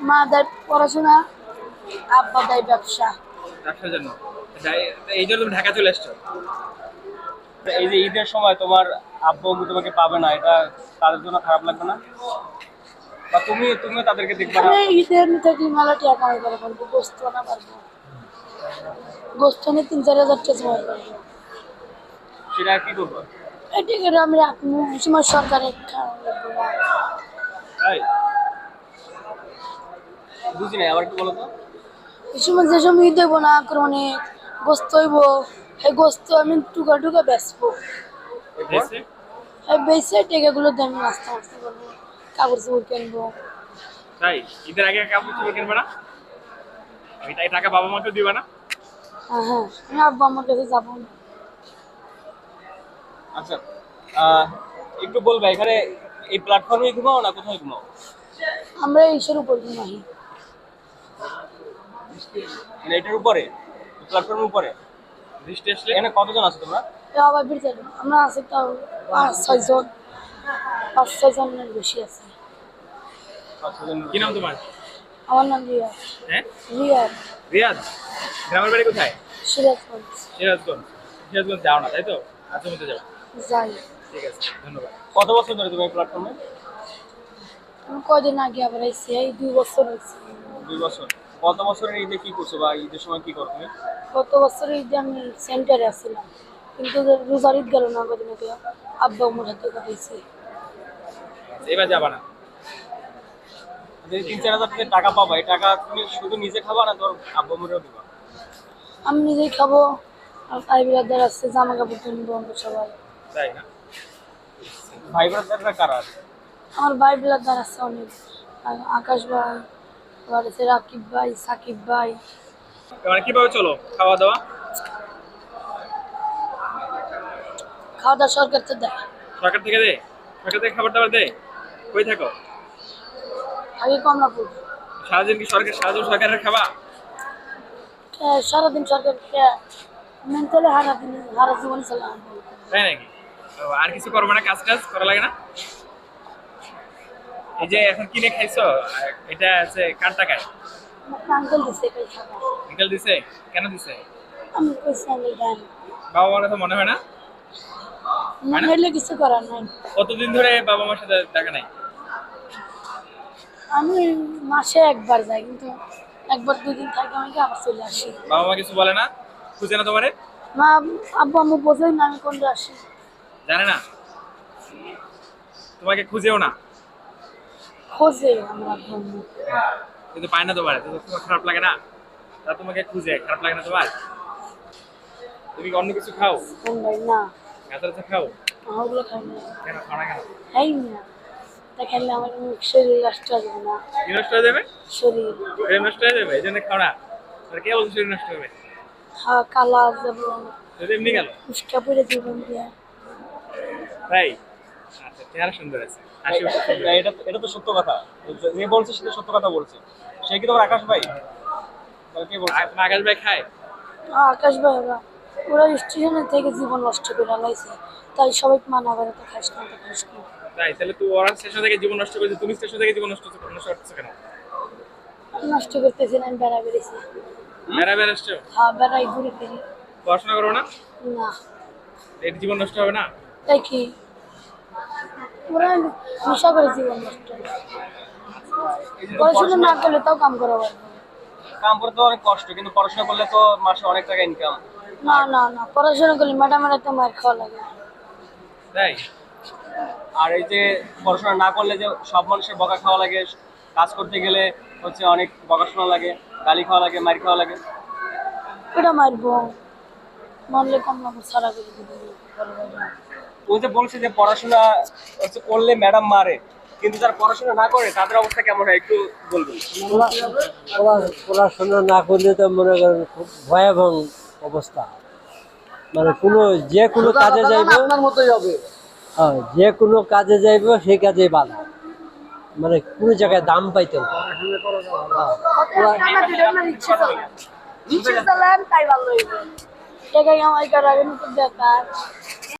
মা দেয় পড়াশোনা আব্বা দেয় ব্যবসা। ব্যবসার জন্য। আচ্ছা, এই- জন্য তুমি ঢাকা চলে এসছো? এই যে ঈদের সময় তোমার আব্বু আম্মু তোমাকে পাবে না এটা তাদের জন্য খারাপ লাগবে না? বা তুমি তুমিও তাদেরকে দেখবে না? ঈদের থাকলে মেলা টাকা কামাই করে পারব গোস্ত না পারব? গোস্ত নিয়ে তিন চার হাজার টাকা জমা পারব সেটা কি করব? এটা করে আমি রাখব সময় সরকারে খাওয়া লাগবে না বুঝি নাই আবার বলো তো। এই সময় যে সময় ঈদ দেবো না মানে গোস্ত হইব এই গোস্ত আমি টুকা টুকা বেচবো। দেশে? এই বেচে টেকাগুলো দিয়ে আমি নাস্তা করব কাপড় চোপড় কিনবো। তাই? ঈদের আগে কাপড় চোপড় কিনবে না? এই টাকা বাবা মাকে দিবে না? হ্যাঁ হ্যাঁ আমি আব্বা আমার কাছে যাব। না আচ্ছা একটু বলবে এখানে এই প্ল্যাটফর্মে ঘুমাও না কোথায় ঘুমাও? আমরা এইসের উপর ঘুমাই। মানে এটার উপরে প্ল্যাটফর্মের উপরে। বৃষ্টি আসলে এখানে কতজন আছে তোমরা? আবার বেড়ে যাবে আমরা আছি। তাও পাঁচ ছয়জন পাঁচ ছয়জনের বেশি আছে কি নাম তোমার? আমার নাম রিয়া হ্যাঁ? রিয়াজ গ্রামের বাড়ি কোথায়? সিরাজগঞ্জ। সিরাজগঞ্জ। সিরাজগঞ্জ যাও না তাই তো? আচ্ছা মধ্যে যাও। যাই। ঠিক আছে ধন্যবাদ। কত বছর ধরে তুমি এই প্ল্যাটফর্মে আমি কদিন আগে আবার এই দুই বছর হয়েছে। দুই বছর। কত বছরের ঈদে কি করছ বা ঈদের সময় কি করো তুমি? গত বছর ঈদে আমি সেন্টারে আসছিলাম। কিন্তু রোজার ঈদ গেল না কদিন আগে আব্বা আমার হাতে কাটাইছি এবার যাবা না। যে তিন চার হাজার টাকা টাকা পাবা এই টাকা তুমি শুধু নিজে খাবা না তোর আব্বু মুরেও দিবা? আমি নিজেই খাব আর ভাই বিরাদার আছে জামা কাপড় কিনবো আমরা সবাই। তাই না? ভাই ব্রাদাররা কারা? আছে আমার ভাই বিরাদার আছে অনেক আকাশ ভাই। আছে রাকিব ভাই সাকিব ভাই। মানে কীভাবে চলো? খাওয়া দাওয়া? খাওয়া দাওয়া সরকার তো দেয়। সরকার থেকে দে। সরকার থেকে খাবার দাবার দে। কই থাকো? আগে কমলাপুর। সারাদিন কি সরকার সারাদিন সরকারের খাবা কে- সারাদিন সরকার মেন্টালি হারা দিন হারা জীবন চালাম তাই নাকি? আর কিছু করব না? কাজ কাজ করা লাগে না? এই যে এখন কিনে খাইছো এটা আছে কার টাকায় আঙ্কেল দিছে আঙ্কেল দিছে? কেন দিছে? আমি কইছি আঙ্কেল দেন। বাবা মার কথা মনে হয় না? মনে হইলে কিছু করার নাই। কতদিন ধরে বাবা মার সাথে দেখা নাই? আমি মাসে একবার যাই কিন্তু একবার দুদিন থাকি আমাকে আবার চলে আসি। বাবা মা কিছু বলে না? খুঁজে না তোমারে? মা আব্বু আম্মু বোঝেই না আমি কোনটা আসি জানে না। তোমাকে খুঁজেও না। খোঁজে আমার আব্বু কিন্তু পায় না তোমার তোমার খারাপ লাগে না? তা তোমাকে খুঁজে খারাপ লাগে না তোমার তুমি কি অন্য কিছু খাও? না। কাছে খাও? ওগুলো খাই না। কেন খাও কেন খাই না। তা খেলে আমার শরীর নষ্ট হয়ে যাবে না। কি নষ্ট হয়ে যাবে? শরীর শরীর নষ্ট হয়ে যাবে এই জন্য খাও না। আর কে বলছে শরীর নষ্ট হবে? হ্যাঁ কালা যাব এমনি গেল। উস্কা জীবন দিয়ে। তাই আচ্ছা চেহারা সুন্দর আছে এটা এটা তো সত্য কথা। যে বলছে সেটা সত্য কথা বলছে। সে কি তোমার আকাশ ভাই? কে বলছে? আকাশ ভাই খায়? আকাশ ভাই ওরা স্টেশনের থেকে জীবন নষ্ট করে লাইছে। তাই সবাই মানা করে তো খাস না খাস না। তাই তাহলে তুই ওরা স্টেশন থেকে জীবন নষ্ট করেছে। তুমি স্টেশন থেকে জীবন নষ্ট করতেছো কেন? আমি নষ্ট করতেছি না আমি বেড়া বেড়েছি। বেড়া বেড়া হ্যাঁ বেড়াই ঘুরে ফিরি। পড়াশোনা করো না? না। এর জীবন নষ্ট হবে না? তাই কি? ওরা নেশা করে জীবন নষ্ট পড়াশোনা না করলে তাও কাম করা পারব কাম করতে অনেক কষ্ট কিন্তু পড়াশোনা করলে তো মাসে অনেক টাকা ইনকাম না না না পড়াশোনা করলে ম্যাডামের তো মার খাওয়া লাগে। তাই? আর এই যে পড়াশোনা না করলে যে সব মানুষের বকা খাওয়া লাগে কাজ করতে গেলে হচ্ছে অনেক বকা শোনা লাগে গালি খাওয়া লাগে মার খাওয়া লাগে। ওটা মারবো মারলে কম না সারা করে দিবে ও যে বলছে যে পড়াশোনা হচ্ছে করলে ম্যাডাম মারে কিন্তু যারা পড়াশোনা না করে তাদের অবস্থা কেমন হয় একটু বলবেন? পড়াশোনা না করলে তো মনে করেন খুব ভয়াবহ অবস্থা। মানে কোনো যে কোনো কাজে যাইব আপনার মতোই হবে। হ্যাঁ, যে কোনো কাজে যাইব সেই কাজে বাধা। মানে কোনো জায়গায় দাম পাইতে না। তাই ভালো হইবে। করার বেকার